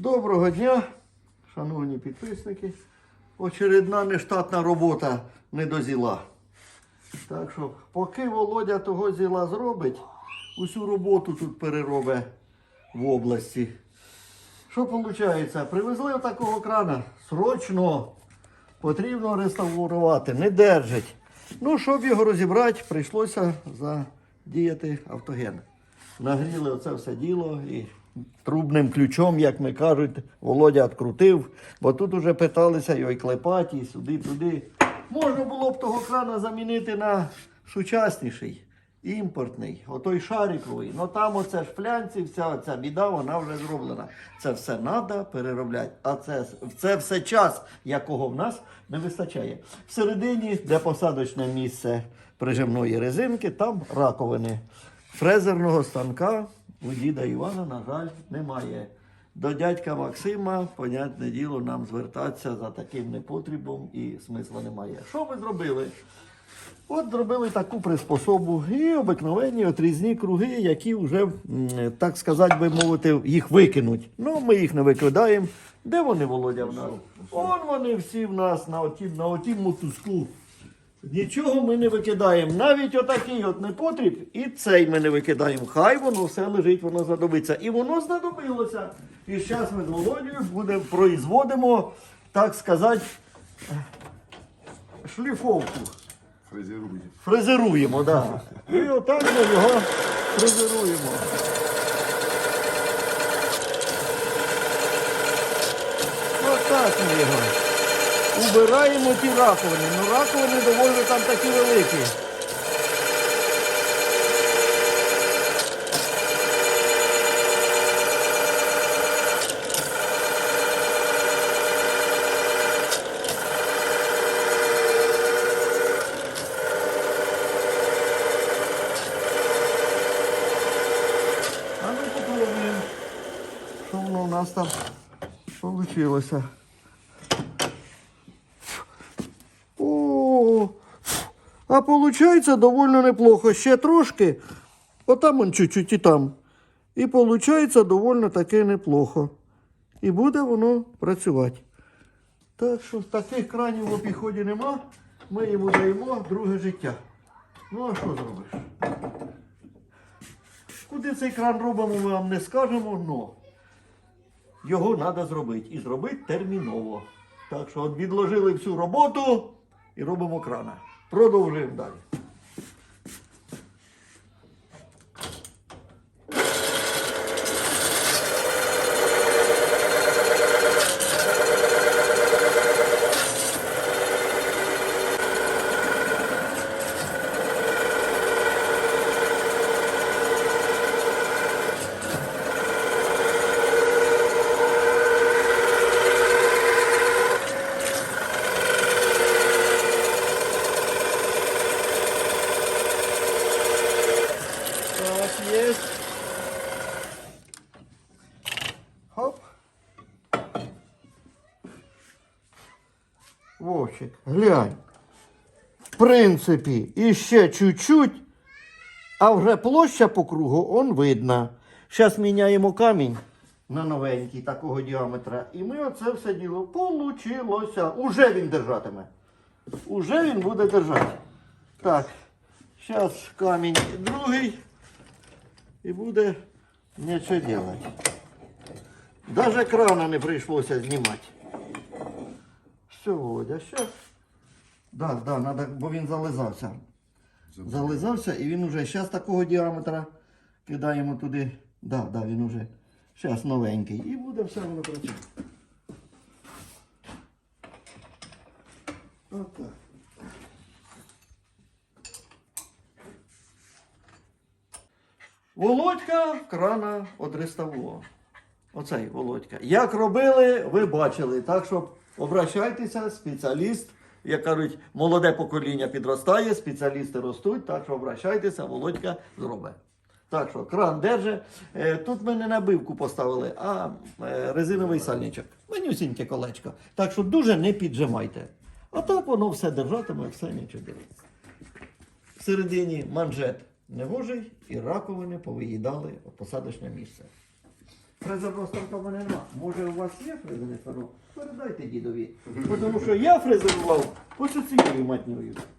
Доброго дня, шановні підписники. Очередна нештатна робота не дозіла. Так що, поки Володя того зіла зробить, усю роботу тут переробить в області. Що виходить? Привезли такого крана срочно. Потрібно реставрувати, не держить. Ну, щоб його розібрати, прийшлося задіяти автоген. Нагріли оце все діло і трубним ключом, як ми кажуть, Володя відкрутив, бо тут уже питалися його і клепати, і сюди, туди. Можна було б того крана замінити на сучасніший, імпортний, отой шариковий. Ну там оце ж флянці, вся оця біда, вона вже зроблена. Це все треба переробляти. А це, це все час, якого в нас не вистачає. Всередині, де посадочне місце прижимної резинки, там раковини. Фрезерного станка у діда Івана, на жаль, немає. До дядька Максима, понятне діло, нам звертатися за таким непотрібом і смисла немає. Що ми зробили? От зробили таку приспособу і обикновенні отрізні круги, які вже, так сказати би мовити, їх викинуть. Ну, ми їх не викидаємо. Де вони, Володя, в нас? Он вони всі в нас на отім, на отім мотузку. Нічого ми не викидаємо. Навіть отакий от непотріб, і цей ми не викидаємо. Хай воно все лежить, воно знадобиться. І воно знадобилося. І зараз ми з Володією будемо производимо, так сказати, шліфовку. Фрезерує. Фрезеруємо, так. Да. І отак ми його фрезеруємо. Отак ми його. Убираємо ті раковини. Ну раковини доволі там такі великі. А ну попробуємо, що воно у нас там вийшло. А получается довольно неплохо. Ще трошки. Отам он чуть-чуть і там. І получается довольно таки неплохо. І буде воно працювати. Так що таких кранів в обіході нема. Ми йому даємо друге життя. Ну а що зробиш? Куди цей кран робимо, ми вам не скажемо, но його треба зробити. І зробити терміново. Так що відложили всю роботу і робимо крана. Продовжуємо далі. Вовчик, глянь. В принципі, іще чуть-чуть, а вже площа по кругу он видна. Зараз міняємо камінь на новенький такого діаметра. І ми оце все діло получилося. Уже він держатиме. Уже він буде держати. Так, зараз камінь другий. І буде нічого робити. Даже крана не прийшлося знімати. Володя, зараз. Да, да, надо, бо він зализався. Зализався і він уже зараз такого діаметра кидаємо туди. Да, да, він уже зараз новенький. І буде все воно працювати. Отак. Володька крана одреставрував. Оцей Володька. Як робили, ви бачили. Так що обращайтеся, спеціаліст. Як кажуть, молоде покоління підростає, спеціалісти ростуть, так що обращайтеся, Володька зробить. Так що кран держи. Е, Тут ми не набивку поставили, а е, резиновий сальничок. Менюсіньке колечко. Так що дуже не піджимайте. А так воно все держатиме, все нічого дивиться. Всередині манжет негожий і раковини повиїдали посадочне місце. Фрезерного станка нема. Може у вас є фрезерний станок? Передайте дідові. Тому що я фрезерував мать цією матньою.